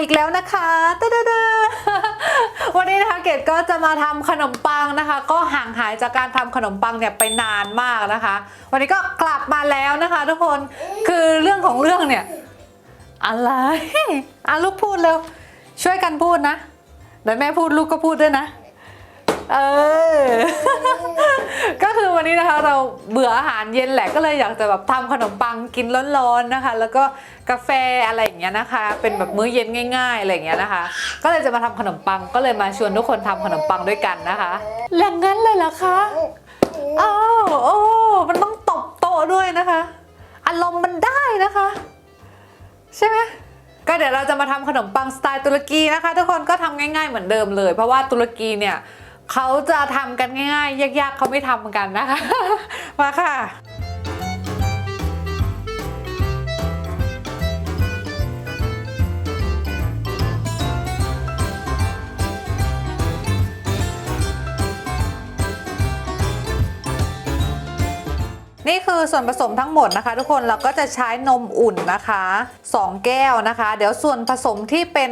อีกแล้วนะคะตะดะดะวันนี้นะคะเกดก็จะมาทำขนมปังนะคะ ก็ห่างหายจากการทำขนมปังเนี่ยไปนานมากนะคะ วันนี้ก็กลับมาแล้วนะคะ ทุกคนคือเรื่องของเรื่องเนี่ยอะไรอะลูกพูดเร็วช่วยกันพูดนะเดี๋ยวแม่พูดลูกก็พูดด้วยนะ เออ นนี้นะคะเราเบื่ออาหารเย็นแหละก็เลยอยากจะแบบทำขนมปังกินร้อนๆนะคะ แล้วก็กาแฟอะไรอย่างเงี้ยนะคะ เป็นแบบมื้อเย็นง่ายๆอะไรอย่างเงี้ยนะคะ ก็เลยจะมาทำขนมปังก็เลยมาชวนทุกคนทำขนมปังด้วยกันนะคะอย่างนั้นเลยเหรอคะอ้าวโอ้มันต้องตบโต๊ะด้วยนะคะ อารมณ์มันได้นะคะ ใช่ไหมก็เดี๋ยวเราจะมาทำขนมปังสไตล์ตุรกีนะคะ ทุกคนก็ทำง่าย ๆเหมือนเดิมเลย เพราะว่าตุรกีเนี่ย เขาจะทำกันง่ายๆ ยากๆเขาไม่ทำกันนะคะ มาค่ะนี่คือส่วนผสมทั้งหมดนะคะ ทุกคนเราก็จะใช้นมอุ่นนะคะ 2 แก้วนะคะ เดี๋ยวส่วนผสมที่เป็น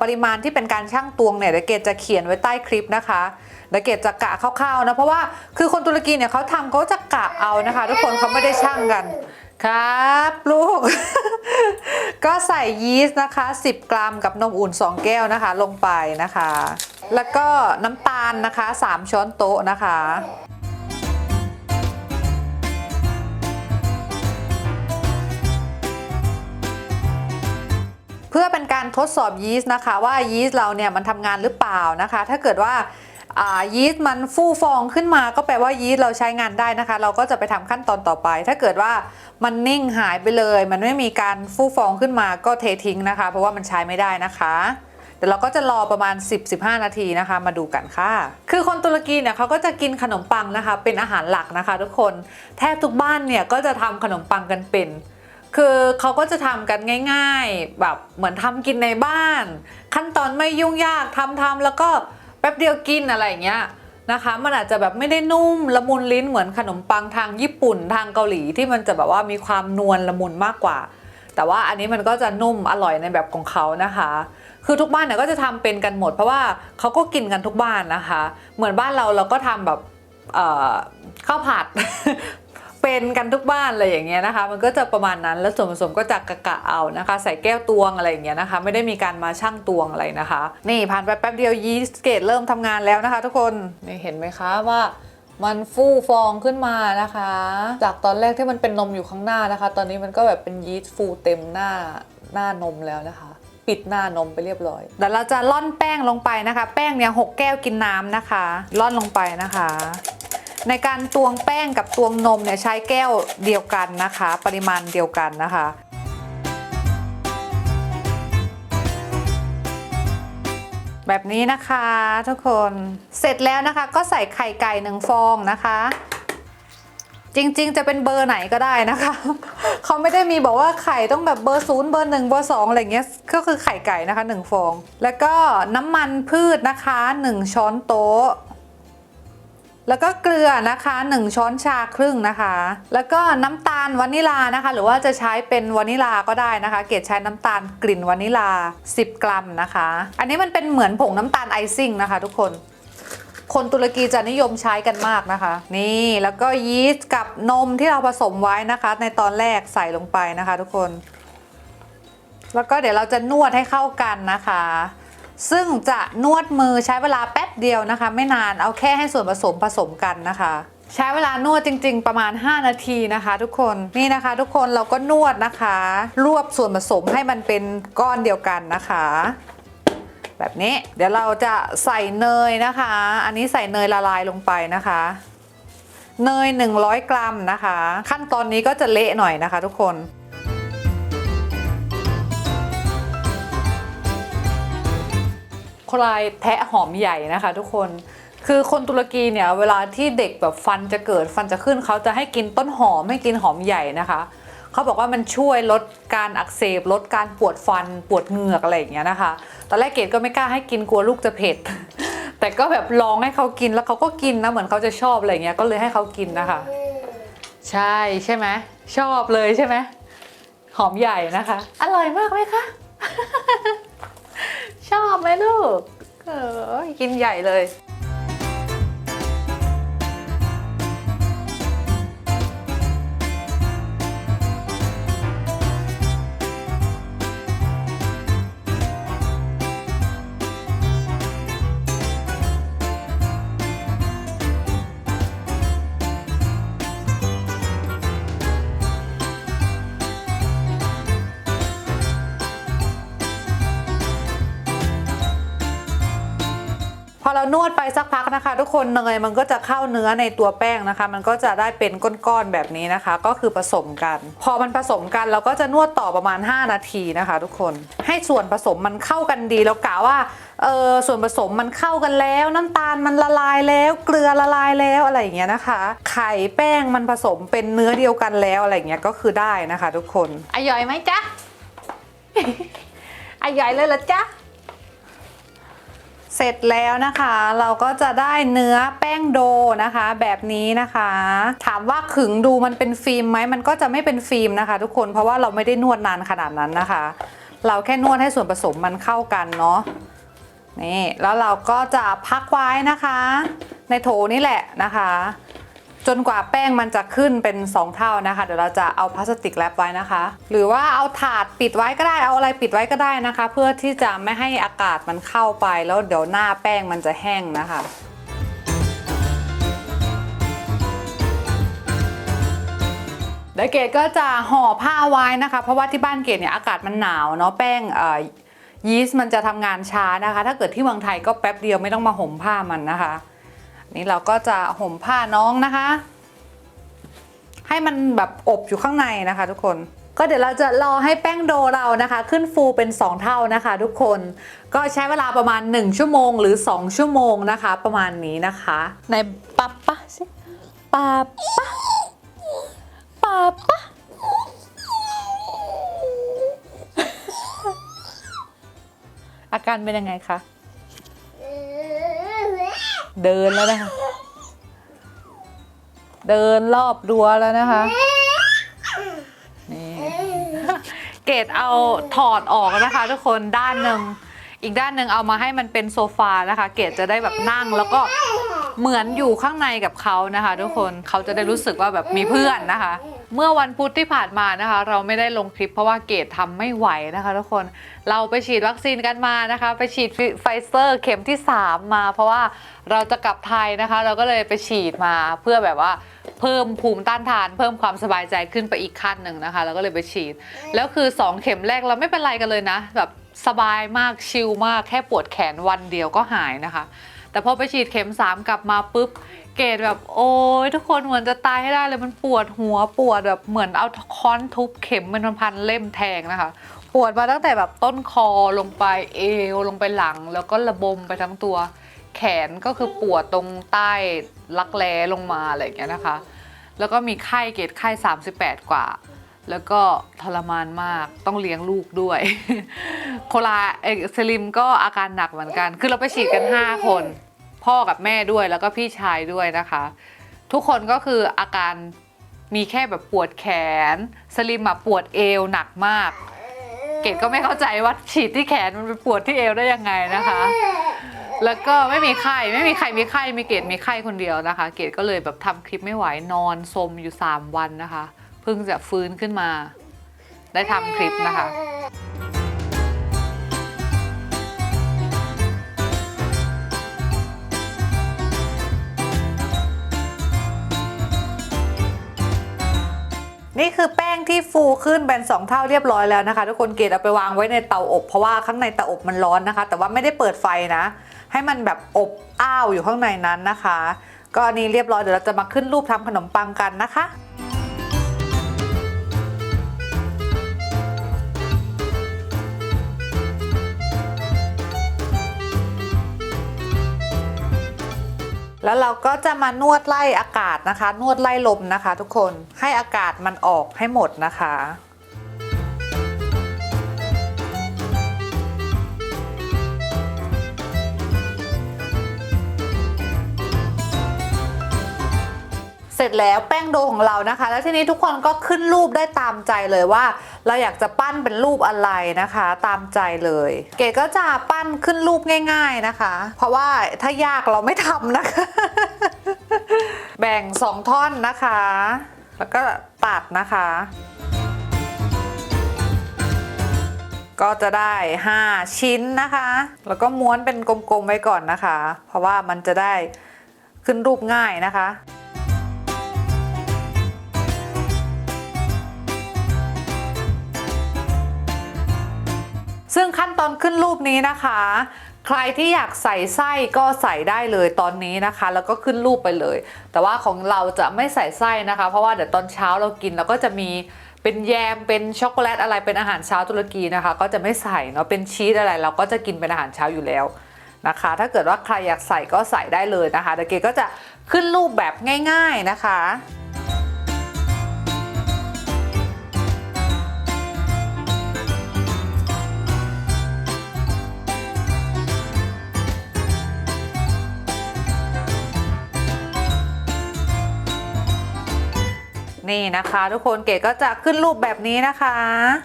ปริมาณที่เป็นการชั่งตวงเนี่ยเดี๋ยวเกดจะเขียนไว้ใต้คลิปนะคะ เดี๋ยวเกดจะกะคร่าวๆนะเพราะว่าคือคนตุรกีเนี่ยเขาทำเขาจะกะเอานะคะ ทุกคนเขาไม่ได้ชั่งกันครับลูก ก็ใส่ยีสต์นะคะ 10 กรัมกับนมอุ่น 2 แก้วนะคะ ลงไปนะคะ แล้วก็น้ำตาลนะคะ 3 ช้อนโต๊ะนะคะเพื่อเป็นการทดสอบยีสต์นะคะ ว่ายีสต์เราเนี่ยมันทำงานหรือเปล่านะคะ ถ้าเกิดว่า ยีสต์มันฟูฟองขึ้นมาก็แปลว่ายีสต์เราใช้งานได้นะคะ เราก็จะไปทำขั้นตอนต่อไป ถ้าเกิดว่ามันนิ่งหายไปเลย มันไม่มีการฟูฟองขึ้นมาก็เททิ้งนะคะ เพราะว่ามันใช้ไม่ได้นะคะเดี๋ยวเราก็จะรอประมาณ 10-15 นาทีนะคะ มาดูกันค่ะ คือคนตุรกีเนี่ยเขาก็จะกินขนมปังนะคะ เป็นอาหารหลักนะคะ ทุกคนแทบทุกบ้านเนี่ยก็จะทำขนมปังกันเป็นคือเขาก็จะทำกันง่าย ๆ แบบเหมือนทำกินในบ้าน ขั้นตอนไม่ยุ่งยากทำทำแล้วก็ แป๊บเดียวกินอะไรอย่างเงี้ยนะคะ มันอาจจะแบบไม่ได้นุ่มละมุนลิ้นเหมือนขนมปังทางญี่ปุ่นทางเกาหลีที่มันจะแบบว่ามีความนวลละมุนมากกว่า แต่ว่าอันนี้มันก็จะนุ่มอร่อยในแบบของเขานะคะ คือทุกบ้านเนี่ยก็จะทำเป็นกันหมด เพราะว่าเขาก็กินกันทุกบ้านนะคะ เหมือนบ้านเราเราก็ทำแบบข้าวผัด เป็นกันทุกบ้านเลยอย่างเงี้ยนะคะ มันก็จะประมาณนั้นแล้วส่วนผสมก็จะกะกะเอานะคะ ใส่แก้วตวงอะไรอย่างเงี้ยนะคะ ไม่ได้มีการมาชั่งตวงอะไรนะคะ นี่ผ่านไปแป๊บเดียวยีสต์เกตเริ่มทำงานแล้วนะคะ ทุกคนนี่เห็นไหมคะว่ามันฟูฟองขึ้นมานะคะ จากตอนแรกที่มันเป็นนมอยู่ข้างหน้านะคะ ตอนนี้มันก็แบบเป็นยีสต์ฟูเต็มหน้าหน้านมแล้วนะคะ ปิดหน้านมไปเรียบร้อยเดี๋ยวเราจะล่อนแป้งลงไปนะคะ แป้งเนี่ยหกแก้วกินน้ำนะคะล่อนลงไปนะคะ ในการตวงแป้งกับตวงนมเนี่ยใช้แก้วเดียวกันนะคะ ปริมาณเดียวกันนะคะแบบนี้นะคะทุกคนเสร็จแล้วนะคะก็ใส่ไข่ไก่หนึ่งฟองนะคะ จริงๆจะเป็นเบอร์ไหนก็ได้นะคะ เขาไม่ได้มีบอกว่าไข่ต้องแบบเบอร์ศูนย์เบอร์หนึ่งเบอร์สองอะไรเงี้ยก็คือไข่ไก่นะคะหนึ่งฟอง แล้วก็น้ำมันพืชนะคะหนึ่งช้อนโต๊ะ แล้วก็เกลือนะคะ 1 ช้อนชาครึ่งนะคะ แล้วก็น้ำตาลวานิลานะคะ หรือว่าจะใช้เป็นวานิลาก็ได้นะคะ เกดใช้น้ำตาลกลิ่นวานิลา 10 กรัมนะคะ อันนี้มันเป็นเหมือนผงน้ำตาลไอซิ่งนะคะ ทุกคน คนตุรกีจะนิยมใช้กันมากนะคะ นี่แล้วก็ยีสต์กับนมที่เราผสมไว้นะคะ ในตอนแรกใส่ลงไปนะคะ ทุกคน แล้วก็เดี๋ยวเราจะนวดให้เข้ากันนะคะ ซึ่งจะนวดมือใช้เวลาแป๊บเดียวนะคะ ไม่นานเอาแค่ให้ส่วนผสมผสมกันนะคะ ใช้เวลานวดจริง ๆ ประมาณ 5 นาทีนะคะ ทุกคนนี่นะคะ ทุกคนเราก็นวดนะคะ รวบส่วนผสมให้มันเป็นก้อนเดียวกันนะคะ แบบนี้เดี๋ยวเราจะใส่เนยนะคะ อันนี้ใส่เนยละลายลงไปนะคะเนย 100 กรัมนะคะ ขั้นตอนนี้ก็จะเละหน่อยนะคะ ทุกคน คลายแทะหอมใหญ่นะคะทุกคนคือคนตุรกีเนี่ยเวลาที่เด็กแบบฟันจะเกิดฟันจะขึ้นเขาจะให้กินต้นหอมให้กินหอมใหญ่นะคะเขาบอกว่ามันช่วยลดการอักเสบลดการปวดฟันปวดเหงือกอะไรอย่างเงี้ยนะคะตอนแรกเกดก็ไม่กล้าให้กินกลัวลูกจะเผ็ด แต่ก็แบบลองให้เขากินแล้วเขาก็กินนะเหมือนเขาจะชอบอะไรเงี้ยก็เลยให้เขากินนะคะ ใช่ใช่ไหมชอบเลยใช่ไหมหอมใหญ่นะคะ อร่อยมากไหมคะ ไหมลูกเออกินใหญ่เลย นวดไปสักพักนะคะ ทุกคนเนยมันก็จะเข้าเนื้อในตัวแป้งนะคะ มันก็จะได้เป็นก้อนๆแบบนี้นะคะ ก็คือผสมกัน พอมันผสมกันเราก็จะนวดต่อประมาณ 5 นาทีนะคะ ทุกคนให้ส่วนผสมมันเข้ากันดีแล้วกะว่าเออส่วนผสมมันเข้ากันแล้วน้ำตาลมันละลายแล้วเกลือละลายแล้วอะไรอย่างเงี้ยนะคะ ไข่แป้งมันผสมเป็นเนื้อเดียวกันแล้วอะไรอย่างเงี้ยก็คือได้นะคะ ทุกคนอร่อยไหมจ๊ะอร่อยเลยเหรอจ๊ะ เสร็จแล้วนะคะเราก็จะได้เนื้อแป้งโดนะคะ แบบนี้นะคะ ถามว่าขึงดูมันเป็นฟิล์มไหมมันก็จะไม่เป็นฟิล์มนะคะ ทุกคนเพราะว่าเราไม่ได้นวดนานขนาดนั้นนะคะ เราแค่นวดให้ส่วนผสมมันเข้ากันเนาะนี่แล้วเราก็จะพักไว้นะคะ ในโถนี่แหละนะคะ จนกว่าแป้งมันจะขึ้นเป็น 2 เท่านะคะ เดี๋ยวเราจะเอาพลาสติกแรปไว้นะคะ หรือว่าเอาถาดปิดไว้ก็ได้เอาอะไรปิดไว้ก็ได้นะคะ เพื่อที่จะไม่ให้อากาศมันเข้าไป แล้วเดี๋ยวหน้าแป้งมันจะแห้งนะคะเดี๋ยวเกดก็จะห่อผ้าไว้นะคะ เพราะว่าที่บ้านเกดเนี่ยอากาศมันหนาวเนาะแป้งเอ่อยีสต์มันจะทำงานช้านะคะ ถ้าเกิดที่เมืองไทยก็แป๊บเดียวไม่ต้องมาห่มผ้ามันนะคะ นี่เราก็จะห่มผ้าน้องนะคะ ให้มันแบบอบอยู่ข้างในนะคะ ทุกคนก็เดี๋ยวเราจะรอให้แป้งโดเรานะคะ ขึ้นฟูเป็น 2 เท่านะคะ ทุกคนก็ใช้เวลาประมาณ 1 ชั่วโมงหรือ 2 ชั่วโมงนะคะ ประมาณนี้นะคะในปับปะสิปับปะปับปะอาการเป็นยังไงคะ เดินแล้วนะคะ เดินรอบรั้วแล้วนะคะนี่เกดเอาถอดออกนะคะ ทุกคนด้านหนึ่งอีกด้านหนึ่งเอามาให้มันเป็นโซฟานะคะ เกดจะได้แบบนั่งแล้วก็ เหมือนอยู่ข้างในกับเขานะคะ ทุกคนเขาจะได้รู้สึกว่าแบบมีเพื่อนนะคะ เมื่อวันพุธที่ผ่านมานะคะ เราไม่ได้ลงคลิปเพราะว่าเกดทำไม่ไหวนะคะ ทุกคนเราไปฉีดวัคซีนกันมานะคะ ไปฉีดไฟเซอร์เข็มที่ 3 มา เพราะว่าเราจะกลับไทยนะคะ เราก็เลยไปฉีดมาเพื่อแบบว่าเพิ่มภูมิต้านทาน เพิ่มความสบายใจขึ้นไปอีกขั้นหนึ่งนะคะแล้วก็เลยไปฉีด แล้วคือ 2 เข็มแรกเราไม่เป็นไรกันเลยนะ แบบสบายมากชิลมากแค่ปวดแขนวันเดียวก็หายนะคะ แต่พอไปฉีดเข็ม 3 กลับมาปุ๊บ เกรดแบบโอ้ยทุกคนเหมือนจะตายให้ได้เลยมันปวดหัวปวดแบบเหมือนเอาค้อนทุบเข็มเป็นพันๆเล่มแทงนะคะ ปวดมาตั้งแต่แบบต้นคอลงไปเอวลงไปหลัง แล้วก็ระบมไปทั้งตัว แขนก็คือปวดตรงใต้รักแร้ลงมาอะไรอย่างเงี้ยนะคะ แล้วก็มีไข้เกรดไข้ 38 กว่าแล้วก็ทรมานมากต้องเลี้ยงลูกด้วย โคลาเอกสลิมก็อาการหนักเหมือนกัน คือเราไปฉีดกัน 5 คน พ่อกับแม่ด้วยแล้วก็พี่ชายด้วยนะคะ ทุกคนก็คืออาการมีแค่แบบปวดแขน สลิมอะปวดเอวหนักมาก เกดก็ไม่เข้าใจว่าฉีดที่แขนมันไปปวดที่เอวได้ยังไงนะคะ แล้วก็ไม่มีไข้ไม่มีใครมีไข้มีเกดมีไข้คนเดียวนะคะ เกดก็เลยแบบทำคลิปไม่ไหวนอนสมอยู่ 3 วันนะคะ เพิ่งจะฟื้นขึ้นมา ได้ทำคลิปนะคะ นี่คือแป้งที่ฟูขึ้นเป็นสองเท่าเรียบร้อยแล้วนะคะ ทุกคนเกดเอาไปวางไว้ในเตาอบเพราะว่าข้างในเตาอบมันร้อนนะคะ แต่ว่าไม่ได้เปิดไฟนะ ให้มันแบบอบอ้าวอยู่ข้างในนั้นนะคะ ก็อันนี้เรียบร้อยเดี๋ยวเราจะมาขึ้นรูปทำขนมปังกันนะคะ แล้วเราก็จะมานวดไล่อากาศนะคะ นวดไล่ลมนะคะ ทุกคนให้อากาศมันออกให้หมดนะคะเสร็จแล้วแป้งโดของเรานะคะ แล้วทีนี้ทุกคนก็ขึ้นรูปได้ตามใจเลยว่า เราอยากจะปั้นเป็นรูปอะไรนะคะ ตามใจเลย เก๋ก็จะปั้นขึ้นรูปง่าย ๆนะคะ เพราะว่าถ้ายากเราไม่ทำนะคะ แบ่งสองท่อนนะคะ แล้วก็ตัดนะคะก็จะได้ 5 ชิ้นนะคะ แล้วก็ม้วนเป็นกลมๆไว้ก่อนนะคะ เพราะว่ามันจะได้ขึ้นรูปง่ายนะคะ ซึ่งขั้นตอนขึ้นรูปนี้นะคะ ใครที่อยากใส่ไส้ก็ใส่ได้เลยตอนนี้นะคะ แล้วก็ขึ้นรูปไปเลย แต่ว่าของเราจะไม่ใส่ไส้นะคะ เพราะว่าเดี๋ยวตอนเช้าเรากินเราก็จะมีเป็นแยมเป็นช็อกโกแลตอะไรเป็นอาหารเช้าตุรกีนะคะ ก็จะไม่ใส่เนาะเป็นชีสอะไร เราก็จะกินเป็นอาหารเช้าอยู่แล้วนะคะ ถ้าเกิดว่าใครอยากใส่ก็ใส่ได้เลยนะคะเดี๋ยวเกก็จะขึ้นรูปแบบง่าย ๆนะคะ นี่นะคะ ทุกคนเก๋ก็จะขึ้นรูปแบบนี้นะคะ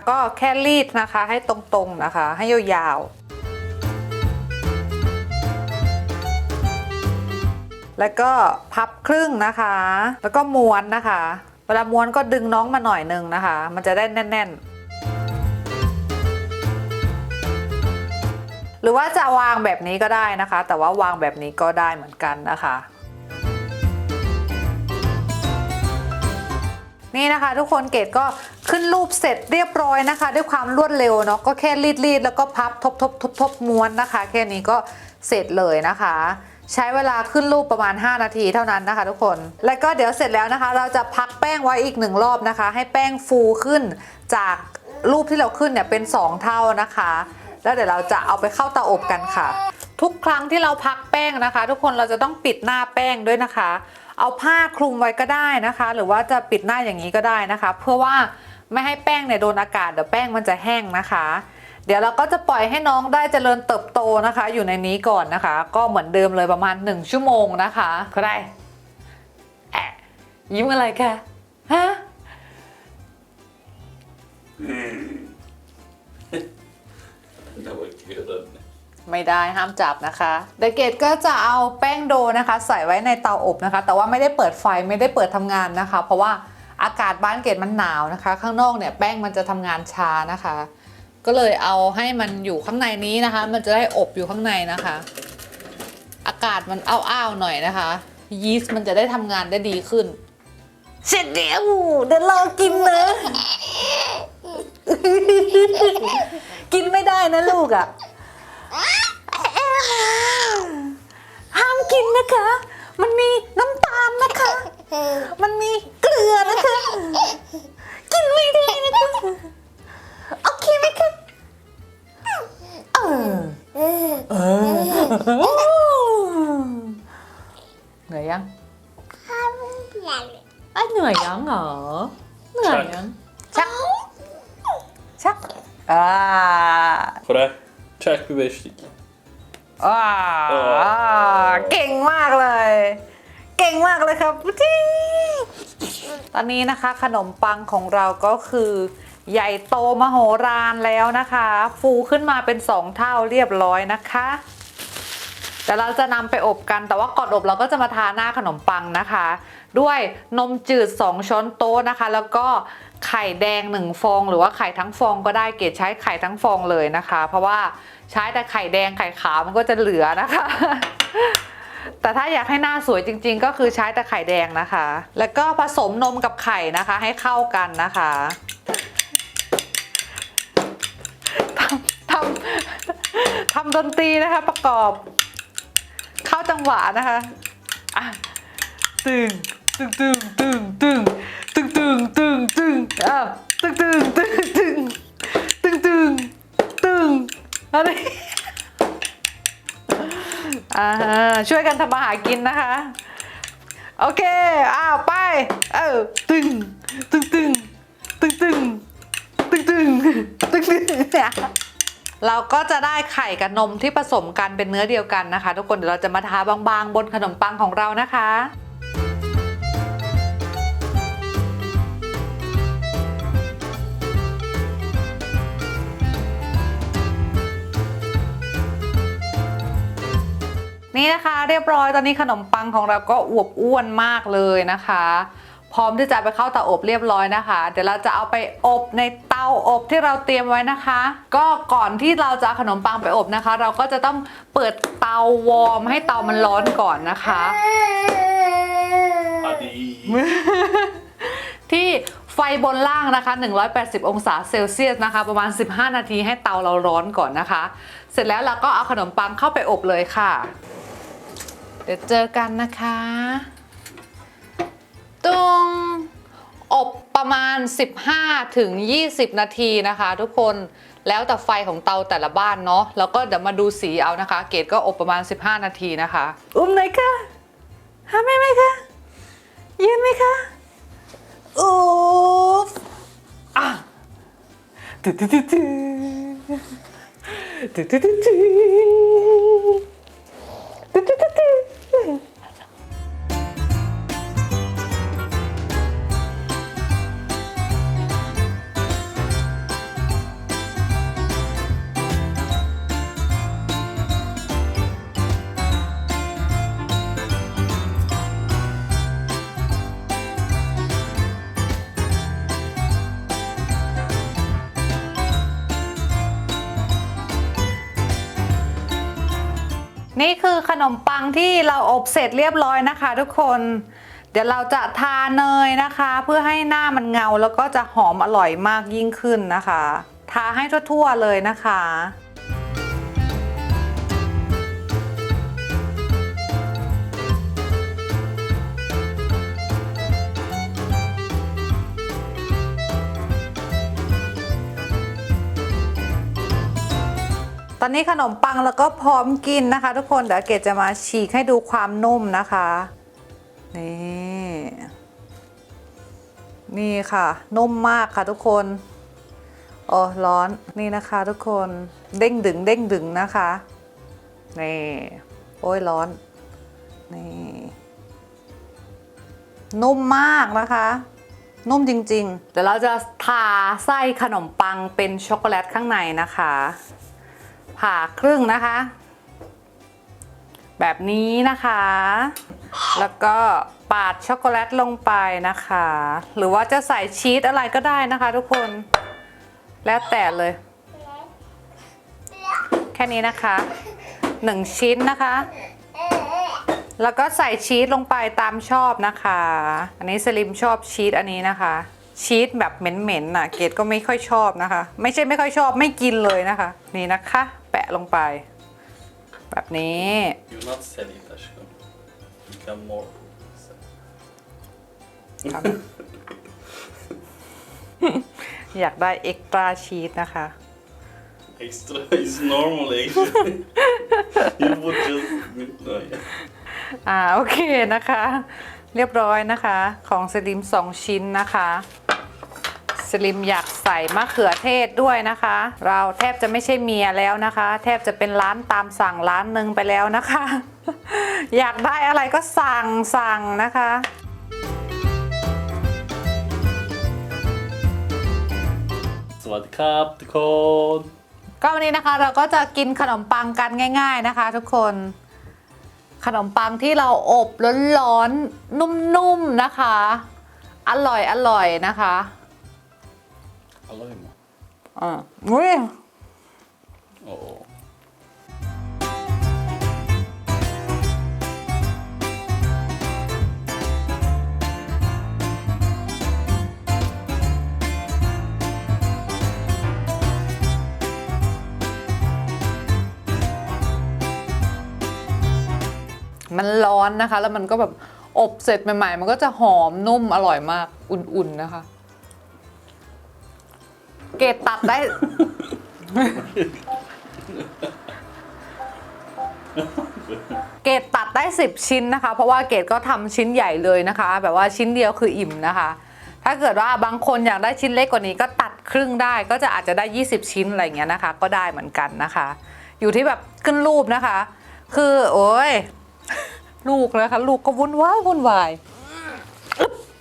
ก็แค่รีดนะคะให้ตรงๆนะคะ ให้ยาวๆแล้วก็พับครึ่งนะคะ แล้วก็ม้วนนะคะ เวลาม้วนก็ดึงน้องมาหน่อยนึงนะคะ มันจะได้แน่นๆหรือว่าจะวางแบบนี้ก็ได้นะคะ แต่ว่าวางแบบนี้ก็ได้เหมือนกันนะคะ นี่นะคะ ทุกคนเกดก็ขึ้นรูปเสร็จเรียบร้อยนะคะ ด้วยความรวดเร็วเนาะก็แค่รีดรีดแล้วก็พับทบทบทบทบม้วนนะคะ แค่นี้ก็เสร็จเลยนะคะ ใช้เวลาขึ้นรูปประมาณ 5 นาทีเท่านั้นนะคะ ทุกคน แล้วก็เดี๋ยวเสร็จแล้วนะคะ เราจะพักแป้งไว้อีกหนึ่งรอบนะคะ ให้แป้งฟูขึ้นจากรูปที่เราขึ้นเนี่ยเป็น 2 เท่านะคะ แล้วเดี๋ยวเราจะเอาไปเข้าเตาอบกันค่ะ ทุกครั้งที่เราพักแป้งนะคะ ทุกคนเราจะต้องปิดหน้าแป้งด้วยนะคะ เอาผ้าคลุมไว้ก็ได้นะคะ หรือว่าจะปิดหน้าอย่างนี้ก็ได้นะคะ เพื่อว่าไม่ให้แป้งเนี่ยโดนอากาศเดี๋ยวแป้งมันจะแห้งนะคะ เดี๋ยวเราก็จะปล่อยให้น้องได้เจริญเติบโตนะคะ อยู่ในนี้ก่อนนะคะ ก็เหมือนเดิมเลยประมาณ 1 ชั่วโมงนะคะก็ได้แอะยิ้มอะไรคะฮะ ไม่ได้ห้ามจับนะคะเดยวเกตก็จะเอาแป้งโดนะคะ ใส่ไว้ในเตาอบนะคะ แต่ว่าไม่ได้เปิดไฟไม่ได้เปิดทำงานนะคะ เพราะว่าอากาศบ้านเกตมันหนาวนะคะ ข้างนอกเนี่ยแป้งมันจะทำงานช้านะคะ ก็เลยเอาให้มันอยู่ข้างในนี้นะคะ มันจะได้อบอยู่ข้างในนะคะ อากาศมันอ้าวๆหน่อยนะคะยีสต์มันจะได้ทำงานได้ดีขึ้น เสร็จเดี๋ยวเดี๋ยวรอกินนะ กินไม่ได้นะลูกอะ่ะ ห้ามกิ นนะคะ มันมีน้ำตาลนะคะ มันมีเกลือนะคะ กินไม่ได้นะคะโอเคไหมคะเออเออเหนื่อยยังอะเหนื่อยยังเหรอ เหนื่อยยัง ชัก ชัก อ่า Kolla. Check bewijsstick. ว้า ตอนนี้นะคะขนมปังของเราก็คือใหญ่โตมโหฬารแล้วนะคะ ฟูขึ้นมาเป็นสองเท่าเรียบร้อยนะคะแต่เราจะนำไปอบกันแต่ว่าก่อนอบเราก็จะมาทาหน้าขนมปังนะคะ ด้วยนมจืด 2 ช้อนโต๊ะนะคะ แล้วก็ไข่แดง 1 ฟอง หรือว่าไข่ทั้งฟองก็ได้เกดใช้ไข่ทั้งฟองเลยนะคะ เพราะว่าใช้แต่ไข่แดงไข่ขาวมันก็จะเหลือนะคะ แต่ถ้าอยากให้หน้าสวยจริง ๆ ก็คือใช้แต่ไข่แดงนะคะ แล้วก็ผสมนมกับไข่นะคะ ให้เข้ากันนะคะทำทำทำดนตรีนะคะประกอบ เข้าจังหวะนะคะอะตึงตึงตึงตึงตึงตึงตึงตึงตึงอ้าวตึงตึงตึงตึงตึงตึงตึงอะไร อ่าฮะช่วยกันทำมาหากินนะคะ โอเค อ้าว ไป เออ ตึง ตึงตึงตึงตึงตึงตึงตึงตึงเนี่ยเราก็จะได้ไข่กับนมที่ผสมกันเป็นเนื้อเดียวกันนะคะ ทุกคนเดี๋ยวเราจะมาทาบางๆ บนขนมปังของเรานะคะ นี่นะคะเรียบร้อยตอนนี้ขนมปังของเราก็อวบอ้วนมากเลยนะคะ พร้อมที่จะไปเข้าเตาอบเรียบร้อยนะคะ เดี๋ยวเราจะเอาไปอบในเตาอบที่เราเตรียมไว้นะคะ ก็ก่อนที่เราจะเอาขนมปังไปอบนะคะ เราก็จะต้องเปิดเตาวอร์มให้เตามันร้อนก่อนนะคะที่ไฟบนล่างนะคะ 180 องศาเซลเซียสนะคะ ประมาณ 15 นาทีให้เตาเราร้อนก่อนนะคะ เสร็จแล้วเราก็เอาขนมปังเข้าไปอบเลยค่ะ เดี๋ยวเจอกันนะคะตุงอบประมาณ 15ถึง20 นาทีนะคะ ทุกคนแล้วแต่ไฟของเตาแต่ละบ้านเนาะแล้วก็เดี๋ยวมาดูสีเอานะคะ เกดก็อบประมาณ 15 นาทีนะคะ อุ้มหน่อยค่ะหาแม่ไหมคะยืนไหมคะอูฟอะตึ๊ดตึ๊ดตึ๊ดตึ๊ดตึ๊ดตึ๊ดตึ๊ดตึ๊ดตึ๊ดตึ๊ด Dziękuję. นี่คือขนมปังที่เราอบเสร็จเรียบร้อยนะคะ ทุกคน เดี๋ยวเราจะทาเนยนะคะ เพื่อให้หน้ามันเงาแล้วก็จะหอมอร่อยมากยิ่งขึ้นนะคะ ทาให้ทั่วๆเลยนะคะ อนนี้ขนมปังแล้วก็พร้อมกินนะคะ ทุกคนเดี๋ยวเกดจะมาฉีกให้ดูความนุ่มนะคะนี่นี่ค่ะ นุ่มมากค่ะทุกคนโอ้ร้อนนี่นะคะทุกคนเด้งดึงเด้งดึงนะคะนี่โอ้ยร้อนนี่นุ่มมากนะคะ นุ่มจริง ๆ เดี๋ยวเราจะทาไส้ขนมปังเป็นช็อกโกแลตข้างในนะคะ ผ่าครึ่งนะคะ แบบนี้นะคะ แล้วก็ปาดช็อกโกแลตลงไปนะคะ หรือว่าจะใส่ชีสอะไรก็ได้นะคะ ทุกคนแล้วแต่เลย แค่นี้นะคะหนึ่งชิ้นนะคะ แล้วก็ใส่ชีสลงไปตามชอบนะคะ อันนี้สลิมชอบชีสอันนี้นะคะ ชีสแบบเหม็นๆน่ะ เกดก็ไม่ค่อยชอบนะคะ ไม่ใช่ไม่ค่อยชอบไม่กินเลยนะคะ นี่นะคะ ปะลงไป แบบนี้ You not sell it, Ashkan. You can more. sell. อยากได้เอ็กตร้าชีสนะคะ Extra is normal actually. you would just. No, yeah. อ่าโอเคนะคะ เรียบร้อยนะคะ ของสลิมสองชิ้นนะคะ สลิมอยากใส่มะเขือเทศด้วยนะคะ เราแทบจะไม่ใช่เมียแล้วนะคะ แทบจะเป็นร้านตามสั่งร้านหนึ่งไปแล้วนะคะ อยากได้อะไรก็สั่งสั่งนะคะสวัสดีครับทุกคนก็วันนี้นะคะเราก็จะกินขนมปังกันง่าย ๆนะคะ ทุกคน ขนมปังที่เราอบร้อนๆนุ่มๆนะคะ อร่อยอร่อยนะคะอ ร่อยมากอ่าอุ้ยโอ้มันร้อนนะคะ แล้วมันก็แบบอบเสร็จใหม่ ๆ มันก็จะหอมนุ่มอร่อยมาก อุ่นๆนะคะ เกรดตัดได้ เกรดตัดได้ 10 ชิ้นนะคะ เพราะว่าเกรดก็ทำชิ้นใหญ่เลยนะคะ แบบว่าชิ้นเดียวคืออิ่มนะคะ ถ้าเกิดว่าบางคนอยากได้ชิ้นเล็กกว่านี้ก็ตัดครึ่งได้ก็จะอาจจะได้ 20 ชิ้นอะไรเงี้ยนะคะ ก็ได้เหมือนกันนะคะ อยู่ที่แบบขึ้นรูปนะคะ คือโอ้ยลูกนะคะ ลูกก็วุ่นวายวุ่นวาย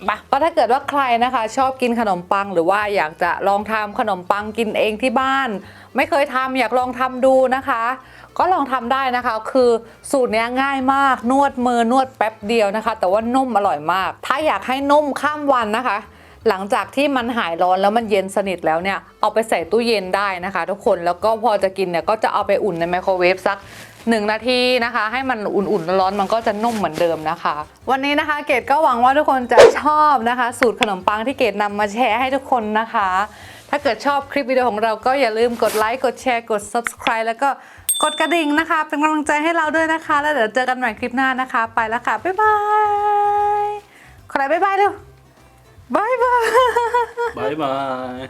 มาก็ถ้าเกิดว่าใครนะคะ ชอบกินขนมปังหรือว่าอยากจะลองทำขนมปังกินเองที่บ้าน ไม่เคยทำอยากลองทำดูนะคะ ก็ลองทำได้นะคะ คือสูตรนี้ง่ายมากนวดมือนวดแป๊บเดียวนะคะ แต่ว่านุ่มอร่อยมาก ถ้าอยากให้นุ่มข้ามวันนะคะ หลังจากที่มันหายร้อนแล้วมันเย็นสนิทแล้วเนี่ยเอาไปใส่ตู้เย็นได้นะคะ ทุกคนแล้วก็พอจะกินเนี่ยก็จะเอาไปอุ่นในไมโครเวฟสัก หนึ่งนาทีนะคะ ให้มันอุ่นๆร้อนๆมันก็จะนุ่มเหมือนเดิมนะคะ วันนี้นะคะเกดก็หวังว่าทุกคนจะชอบนะคะ สูตรขนมปังที่เกดนำมาแชร์ให้ทุกคนนะคะ ถ้าเกิดชอบคลิปวิดีโอของเราก็อย่าลืมกดไลค์กดแชร์กด subscribe แล้วก็กดกระดิ่งนะคะ เป็นกำลังใจให้เราด้วยนะคะ แล้วเดี๋ยวเจอกันใหม่คลิปหน้านะคะ ไปแล้วค่ะ บ๊ายบายขออะไรบ๊ายบายเร็วบ๊ายบาย Bye bye.